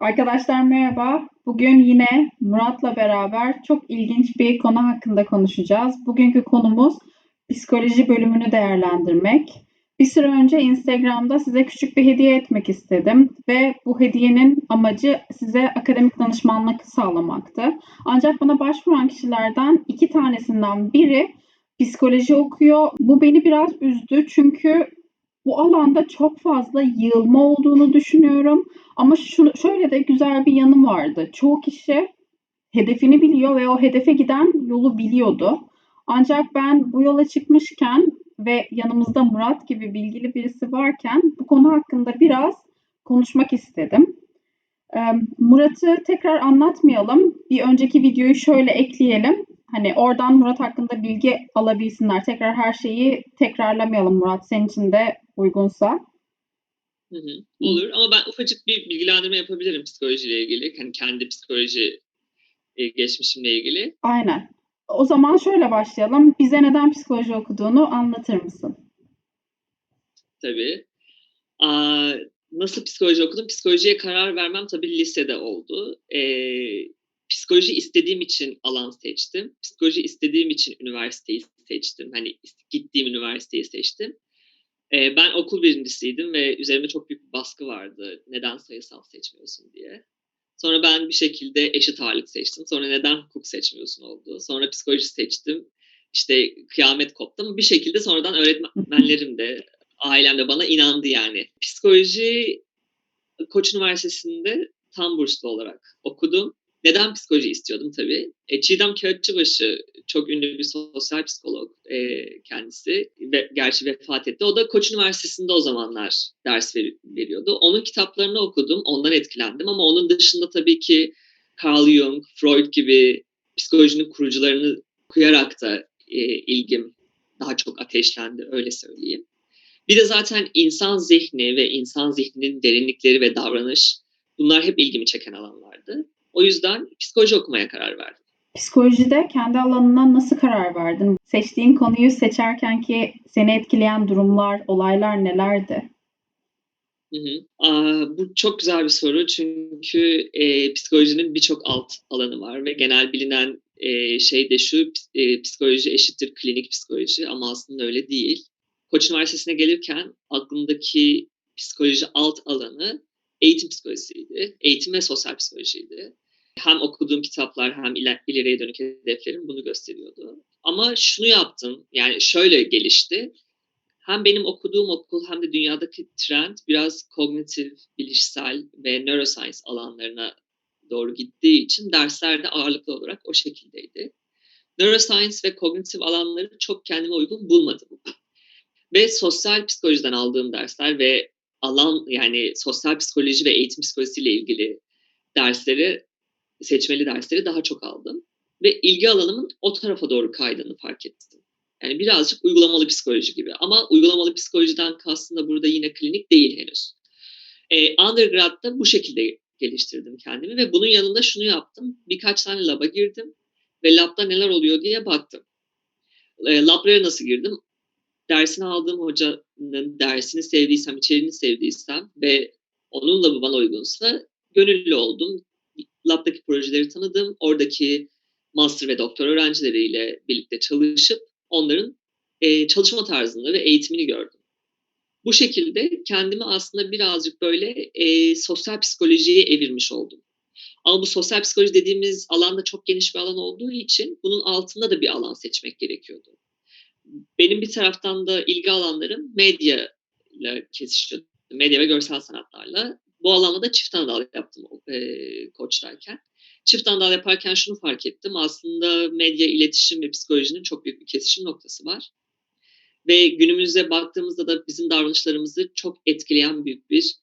Arkadaşlar merhaba. Bugün yine Murat'la beraber çok ilginç bir konu hakkında konuşacağız. Bugünkü konumuz psikoloji bölümünü değerlendirmek. Bir süre önce Instagram'da size küçük bir hediye etmek istedim ve bu hediyenin amacı size akademik danışmanlık sağlamaktı. Ancak bana başvuran kişilerden iki tanesinden biri psikoloji okuyor. Bu beni biraz üzdü çünkü bu alanda çok fazla yığılma olduğunu düşünüyorum. Ama şunu, şöyle de güzel bir yanı vardı. Çoğu kişi hedefini biliyor ve o hedefe giden yolu biliyordu. Ancak ben bu yola çıkmışken ve yanımızda Murat gibi bilgili birisi varken bu konu hakkında biraz konuşmak istedim. Murat'ı tekrar anlatmayalım. Bir önceki videoyu şöyle ekleyelim. Hani oradan Murat hakkında bilgi alabilsinler. Tekrar her şeyi tekrarlamayalım Murat. Senin için de uygunsa. Hı hı, olur ama ben ufacık bir bilgilendirme yapabilirim psikolojiyle ilgili. Hani kendi psikoloji e, geçmişimle ilgili. Aynen. O zaman şöyle başlayalım. Bize neden psikoloji okuduğunu anlatır mısın? Tabii. Aa, nasıl psikoloji okudum? Psikolojiye karar vermem tabii lisede oldu. Ee, psikoloji istediğim için alan seçtim. Psikoloji istediğim için üniversiteyi seçtim. Hani gittiğim üniversiteyi seçtim. Ee, ben okul birincisiydim ve üzerimde çok büyük bir baskı vardı. Neden sayısal seçmiyorsun diye. Sonra ben bir şekilde eşit ağırlık seçtim. Sonra neden hukuk seçmiyorsun oldu. Sonra psikoloji seçtim. İşte kıyamet koptu ama bir şekilde sonradan öğretmenlerim de ailem de bana inandı yani. Psikoloji Koç Üniversitesi'nde tam burslu olarak okudum. Neden psikoloji istiyordum tabii? E, Çiğdem Kağıtçıbaşı çok ünlü bir sosyal psikolog e, kendisi. Ve, gerçi vefat etti. O da Koç Üniversitesi'nde o zamanlar ders ver, veriyordu. Onun kitaplarını okudum, ondan etkilendim ama onun dışında tabii ki Carl Jung, Freud gibi psikolojinin kurucularını okuyarak da e, ilgim daha çok ateşlendi, öyle söyleyeyim. Bir de zaten insan zihni ve insan zihninin derinlikleri ve davranış bunlar hep ilgimi çeken alanlardı. O yüzden psikoloji okumaya karar verdim. Psikolojide kendi alanından nasıl karar verdin? Seçtiğin konuyu seçerken ki seni etkileyen durumlar, olaylar nelerdi? Hı hı. Aa, bu çok güzel bir soru çünkü e, psikolojinin birçok alt alanı var ve genel bilinen e, şey de şu e, psikoloji eşittir klinik psikoloji ama aslında öyle değil. Koç Üniversitesi'ne gelirken aklımdaki psikoloji alt alanı eğitim psikolojisiydi. Eğitim ve sosyal psikolojiydi. Hem okuduğum kitaplar hem iler, ileriye dönük hedeflerim bunu gösteriyordu. Ama şunu yaptım, yani şöyle gelişti. Hem benim okuduğum okul hem de dünyadaki trend biraz kognitif, bilişsel ve neuroscience alanlarına doğru gittiği için derslerde ağırlıklı olarak o şekildeydi. Neuroscience ve kognitif alanları çok kendime uygun bulmadım. Ve sosyal psikolojiden aldığım dersler ve alan yani sosyal psikoloji ve eğitim psikolojisiyle ilgili dersleri, seçmeli dersleri daha çok aldım. Ve ilgi alanımın o tarafa doğru kaydığını fark ettim. Yani birazcık uygulamalı psikoloji gibi. Ama uygulamalı psikolojiden kastım burada yine klinik değil henüz. Ee, undergrad'da bu şekilde geliştirdim kendimi ve bunun yanında şunu yaptım. Birkaç tane lab'a girdim ve lab'da neler oluyor diye baktım. E, lab'lara nasıl girdim? Dersini aldığım hocanın dersini sevdiysem, içeriğini sevdiysem ve onunla bu bana uygunsa gönüllü oldum. Lab'daki projeleri tanıdım. Oradaki master ve doktor öğrencileriyle birlikte çalışıp onların e, çalışma tarzını ve eğitimini gördüm. Bu şekilde kendimi aslında birazcık böyle e, sosyal psikolojiye evirmiş oldum. Ama bu sosyal psikoloji dediğimiz alanda çok geniş bir alan olduğu için bunun altında da bir alan seçmek gerekiyordu benim bir taraftan da ilgi alanlarım medya ile kesişiyor. Medya ve görsel sanatlarla. Bu alanda da çift anadal yaptım e, koçtayken. Çift anadal yaparken şunu fark ettim. Aslında medya, iletişim ve psikolojinin çok büyük bir kesişim noktası var. Ve günümüze baktığımızda da bizim davranışlarımızı çok etkileyen büyük bir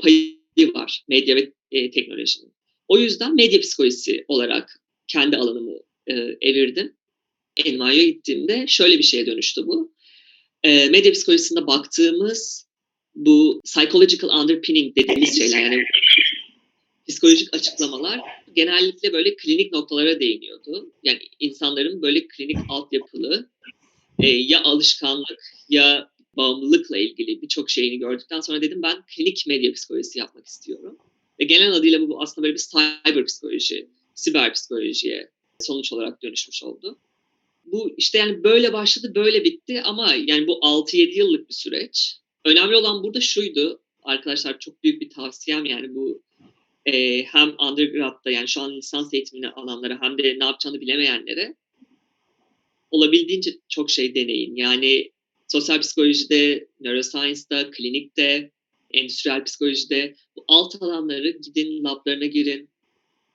payı var medya ve e, teknolojinin. O yüzden medya psikolojisi olarak kendi alanımı e, evirdim. Elma'ya gittiğimde şöyle bir şeye dönüştü bu. E, medya psikolojisinde baktığımız bu psychological underpinning dediğimiz şeyler yani psikolojik açıklamalar genellikle böyle klinik noktalara değiniyordu. Yani insanların böyle klinik altyapılı e, ya alışkanlık ya bağımlılıkla ilgili birçok şeyini gördükten sonra dedim ben klinik medya psikolojisi yapmak istiyorum. Ve genel adıyla bu aslında böyle bir cyber psikoloji, siber psikolojiye sonuç olarak dönüşmüş oldu. Bu işte yani böyle başladı, böyle bitti ama yani bu 6-7 yıllık bir süreç. Önemli olan burada şuydu, arkadaşlar çok büyük bir tavsiyem yani bu e, hem undergrad'da yani şu an lisans eğitimini alanlara hem de ne yapacağını bilemeyenlere olabildiğince çok şey deneyin. Yani sosyal psikolojide, neuroscience'da, klinikte, endüstriyel psikolojide bu alt alanları gidin lablarına girin,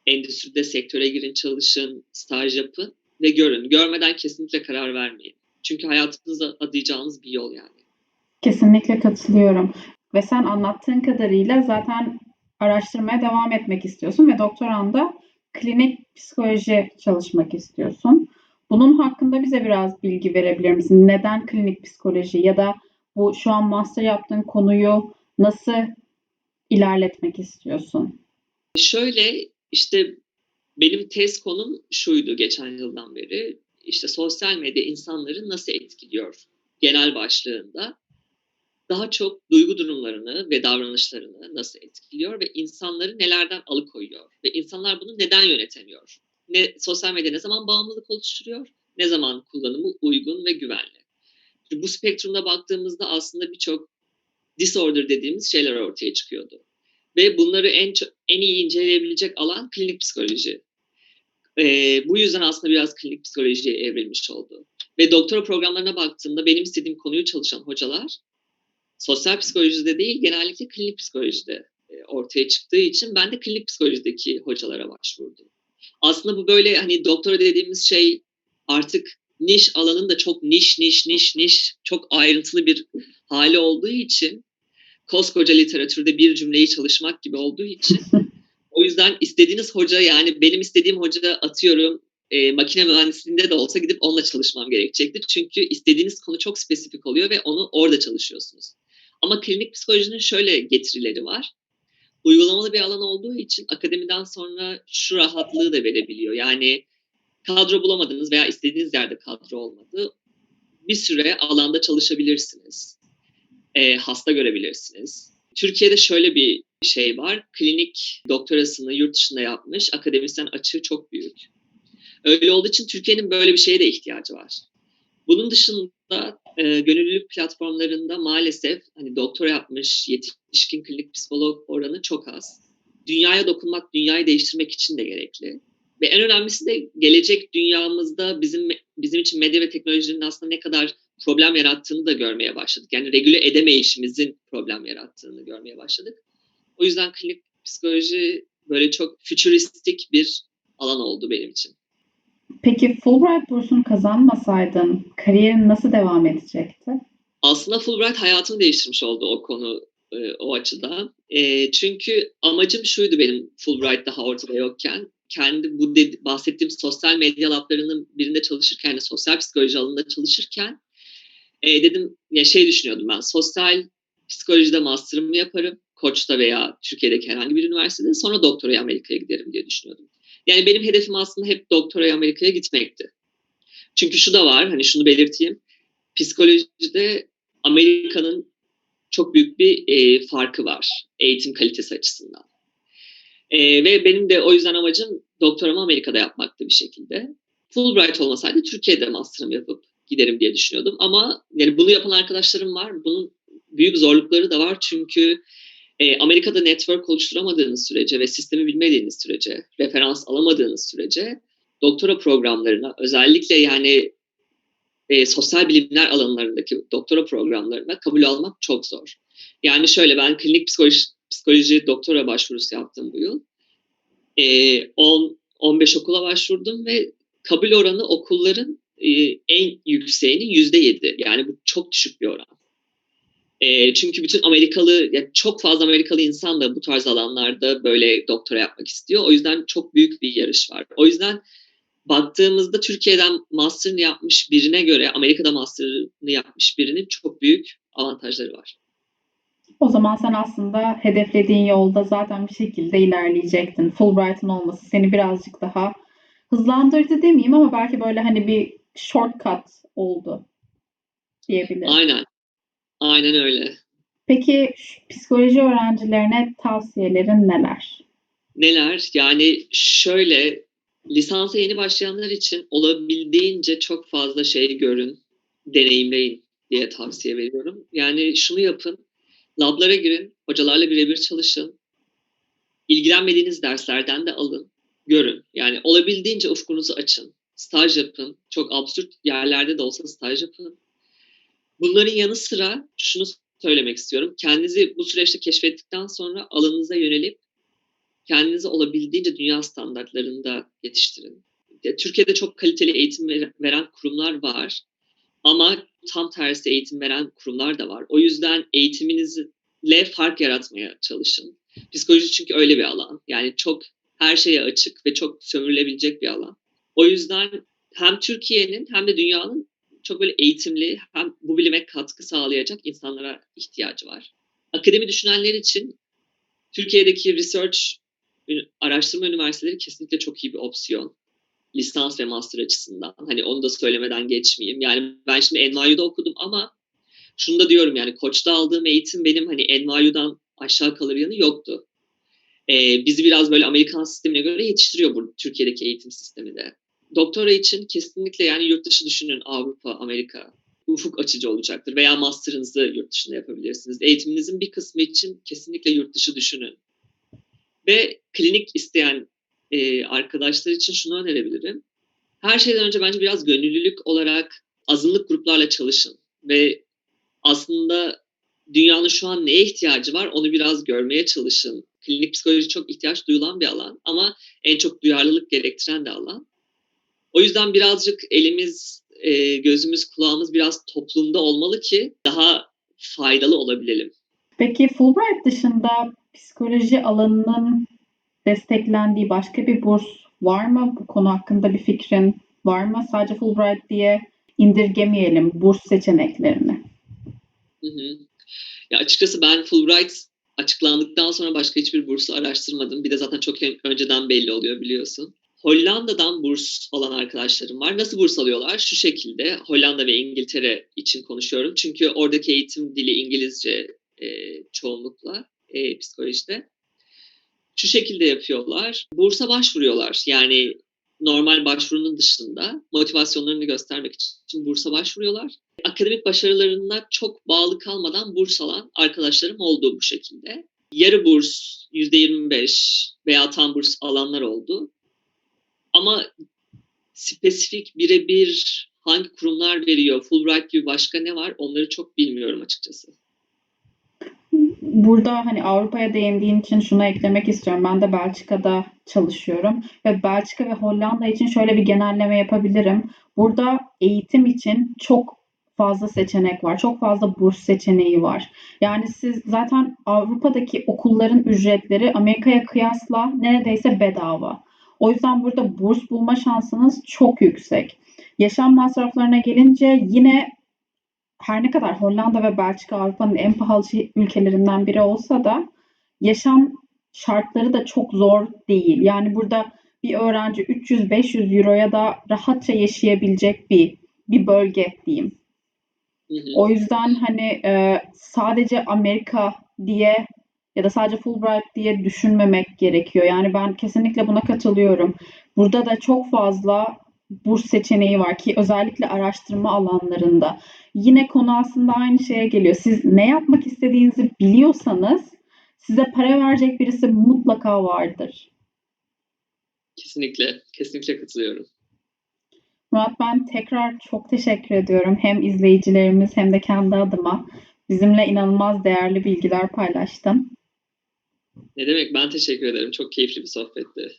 endüstride sektöre girin, çalışın, staj yapın ve görün. Görmeden kesinlikle karar vermeyin. Çünkü hayatınıza adayacağınız bir yol yani. Kesinlikle katılıyorum. Ve sen anlattığın kadarıyla zaten araştırmaya devam etmek istiyorsun ve doktoranda klinik psikoloji çalışmak istiyorsun. Bunun hakkında bize biraz bilgi verebilir misin? Neden klinik psikoloji ya da bu şu an master yaptığın konuyu nasıl ilerletmek istiyorsun? Şöyle işte benim tez konum şuydu geçen yıldan beri. İşte sosyal medya insanları nasıl etkiliyor genel başlığında. Daha çok duygu durumlarını ve davranışlarını nasıl etkiliyor ve insanları nelerden alıkoyuyor ve insanlar bunu neden yönetemiyor? Ne sosyal medya ne zaman bağımlılık oluşturuyor? Ne zaman kullanımı uygun ve güvenli? Şimdi bu spektrumda baktığımızda aslında birçok disorder dediğimiz şeyler ortaya çıkıyordu. Ve bunları en çok, en iyi inceleyebilecek alan klinik psikoloji. Ee, bu yüzden aslında biraz klinik psikolojiye evrilmiş oldu. Ve doktora programlarına baktığımda benim istediğim konuyu çalışan hocalar sosyal psikolojide değil genellikle klinik psikolojide e, ortaya çıktığı için ben de klinik psikolojideki hocalara başvurdum. Aslında bu böyle hani doktora dediğimiz şey artık niş alanın da çok niş niş niş niş çok ayrıntılı bir hali olduğu için koskoca literatürde bir cümleyi çalışmak gibi olduğu için o yüzden istediğiniz hoca yani benim istediğim hoca atıyorum e, makine mühendisliğinde de olsa gidip onunla çalışmam gerekecektir. Çünkü istediğiniz konu çok spesifik oluyor ve onu orada çalışıyorsunuz. Ama klinik psikolojinin şöyle getirileri var. Uygulamalı bir alan olduğu için akademiden sonra şu rahatlığı da verebiliyor. Yani kadro bulamadınız veya istediğiniz yerde kadro olmadı. Bir süre alanda çalışabilirsiniz. E, hasta görebilirsiniz. Türkiye'de şöyle bir şey var. Klinik doktorasını yurt dışında yapmış. Akademisyen açığı çok büyük. Öyle olduğu için Türkiye'nin böyle bir şeye de ihtiyacı var. Bunun dışında e, gönüllülük platformlarında maalesef hani doktora yapmış yetişkin klinik psikolog oranı çok az. Dünyaya dokunmak, dünyayı değiştirmek için de gerekli. Ve en önemlisi de gelecek dünyamızda bizim bizim için medya ve teknolojinin aslında ne kadar problem yarattığını da görmeye başladık. Yani regüle edemeyişimizin problem yarattığını görmeye başladık. O yüzden klinik psikoloji böyle çok fütüristik bir alan oldu benim için. Peki Fulbright bursunu kazanmasaydın kariyerin nasıl devam edecekti? Aslında Fulbright hayatımı değiştirmiş oldu o konu e, o açıdan. E, çünkü amacım şuydu benim Fulbright daha ortada yokken. Kendi bu dedi, bahsettiğim sosyal medya lablarının birinde çalışırken, yani sosyal psikoloji alanında çalışırken e, dedim ya şey düşünüyordum ben sosyal psikolojide master'ımı yaparım. Koç'ta veya Türkiye'deki herhangi bir üniversitede sonra doktoraya Amerika'ya giderim diye düşünüyordum. Yani benim hedefim aslında hep doktoraya Amerika'ya gitmekti. Çünkü şu da var, hani şunu belirteyim. Psikolojide Amerika'nın çok büyük bir e, farkı var eğitim kalitesi açısından. E, ve benim de o yüzden amacım doktoramı Amerika'da yapmaktı bir şekilde. Fulbright olmasaydı Türkiye'de master'ımı yapıp giderim diye düşünüyordum. Ama yani bunu yapan arkadaşlarım var. Bunun büyük zorlukları da var çünkü e, Amerika'da network oluşturamadığınız sürece ve sistemi bilmediğiniz sürece, referans alamadığınız sürece doktora programlarına özellikle yani e, sosyal bilimler alanlarındaki doktora programlarına kabul almak çok zor. Yani şöyle ben klinik psikoloji, psikoloji doktora başvurusu yaptım bu yıl. E, 10 15 okula başvurdum ve kabul oranı okulların e, en yükseğinin yüzde yedi. Yani bu çok düşük bir oran. E, çünkü bütün Amerikalı, yani çok fazla Amerikalı insan da bu tarz alanlarda böyle doktora yapmak istiyor. O yüzden çok büyük bir yarış var. O yüzden baktığımızda Türkiye'den master'ını yapmış birine göre Amerika'da master'ını yapmış birinin çok büyük avantajları var. O zaman sen aslında hedeflediğin yolda zaten bir şekilde ilerleyecektin. Fulbright'ın olması seni birazcık daha hızlandırdı demeyeyim ama belki böyle hani bir shortcut oldu diyebilirim. Aynen. Aynen öyle. Peki psikoloji öğrencilerine tavsiyelerin neler? Neler? Yani şöyle, lisansa yeni başlayanlar için olabildiğince çok fazla şey görün, deneyimleyin diye tavsiye veriyorum. Yani şunu yapın, lab'lara girin, hocalarla birebir çalışın. İlgilenmediğiniz derslerden de alın, görün. Yani olabildiğince ufkunuzu açın. Staj yapın. Çok absürt yerlerde de olsa staj yapın. Bunların yanı sıra şunu söylemek istiyorum. Kendinizi bu süreçte keşfettikten sonra alanınıza yönelip kendinizi olabildiğince dünya standartlarında yetiştirin. Türkiye'de çok kaliteli eğitim veren kurumlar var ama tam tersi eğitim veren kurumlar da var. O yüzden eğitiminizle fark yaratmaya çalışın. Psikoloji çünkü öyle bir alan. Yani çok her şeye açık ve çok sömürülebilecek bir alan. O yüzden hem Türkiye'nin hem de dünyanın çok böyle eğitimli hem bu bilime katkı sağlayacak insanlara ihtiyacı var. Akademi düşünenler için Türkiye'deki research araştırma üniversiteleri kesinlikle çok iyi bir opsiyon. Lisans ve master açısından. Hani onu da söylemeden geçmeyeyim. Yani ben şimdi NYU'da okudum ama şunu da diyorum yani Koç'ta aldığım eğitim benim hani NYU'dan aşağı kalır yanı yoktu. Eee, bizi biraz böyle Amerikan sistemine göre yetiştiriyor bu Türkiye'deki eğitim sistemi de. Doktora için kesinlikle yani yurt dışı düşünün. Avrupa, Amerika. Ufuk açıcı olacaktır veya master'ınızı yurt dışında yapabilirsiniz. Eğitiminizin bir kısmı için kesinlikle yurt dışı düşünün. Ve klinik isteyen, eee, arkadaşlar için şunu önerebilirim. Her şeyden önce bence biraz gönüllülük olarak azınlık gruplarla çalışın ve aslında dünyanın şu an neye ihtiyacı var onu biraz görmeye çalışın. Klinik psikoloji çok ihtiyaç duyulan bir alan ama en çok duyarlılık gerektiren de alan. O yüzden birazcık elimiz, eee, gözümüz, kulağımız biraz toplumda olmalı ki daha faydalı olabilelim. Peki Fulbright dışında psikoloji alanının desteklendiği başka bir burs var mı? Bu konu hakkında bir fikrin var mı? Sadece Fulbright diye indirgemeyelim burs seçeneklerini. Hı hı. Ya, açıkçası ben Fulbright açıklandıktan sonra başka hiçbir bursu araştırmadım. Bir de zaten çok ön önceden belli oluyor biliyorsun. Hollanda'dan burs alan arkadaşlarım var. Nasıl burs alıyorlar? Şu şekilde, Hollanda ve İngiltere için konuşuyorum. Çünkü oradaki eğitim dili İngilizce, eee, çoğunlukla, eee, psikolojide. Şu şekilde yapıyorlar, bursa başvuruyorlar. Yani normal başvurunun dışında motivasyonlarını göstermek için bursa başvuruyorlar. Akademik başarılarına çok bağlı kalmadan burs alan arkadaşlarım oldu bu şekilde. Yarı burs, %25 veya tam burs alanlar oldu. Ama spesifik birebir hangi kurumlar veriyor, Fulbright gibi başka ne var onları çok bilmiyorum açıkçası. Burada, hani, Avrupa'ya değindiğin için şunu eklemek istiyorum. Ben de Belçika'da çalışıyorum ve Belçika ve Hollanda için şöyle bir genelleme yapabilirim. Burada eğitim için çok fazla seçenek var. Çok fazla burs seçeneği var. Yani siz zaten Avrupa'daki okulların ücretleri Amerika'ya kıyasla neredeyse bedava. O yüzden burada burs bulma şansınız çok yüksek. Yaşam masraflarına gelince yine her ne kadar Hollanda ve Belçika Avrupa'nın en pahalı ülkelerinden biri olsa da yaşam şartları da çok zor değil. Yani burada bir öğrenci €300-500'ya da rahatça yaşayabilecek bir bir bölge diyeyim. Hı hı. O yüzden, hani, sadece Amerika diye ya da sadece Fulbright diye düşünmemek gerekiyor. Yani ben kesinlikle buna katılıyorum. Burada da çok fazla burs seçeneği var ki özellikle araştırma alanlarında. Yine konu aslında aynı şeye geliyor. Siz ne yapmak istediğinizi biliyorsanız size para verecek birisi mutlaka vardır. Kesinlikle, kesinlikle katılıyorum. Murat, ben tekrar çok teşekkür ediyorum. Hem izleyicilerimiz hem de kendi adıma bizimle inanılmaz değerli bilgiler paylaştın. Ne demek, ben teşekkür ederim. Çok keyifli bir sohbetti.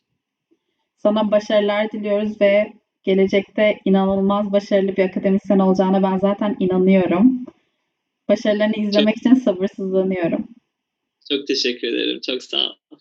Sana başarılar diliyoruz ve gelecekte inanılmaz başarılı bir akademisyen olacağına ben zaten inanıyorum. Başarılarını Çok izlemek için sabırsızlanıyorum. Çok teşekkür ederim. Çok sağ ol.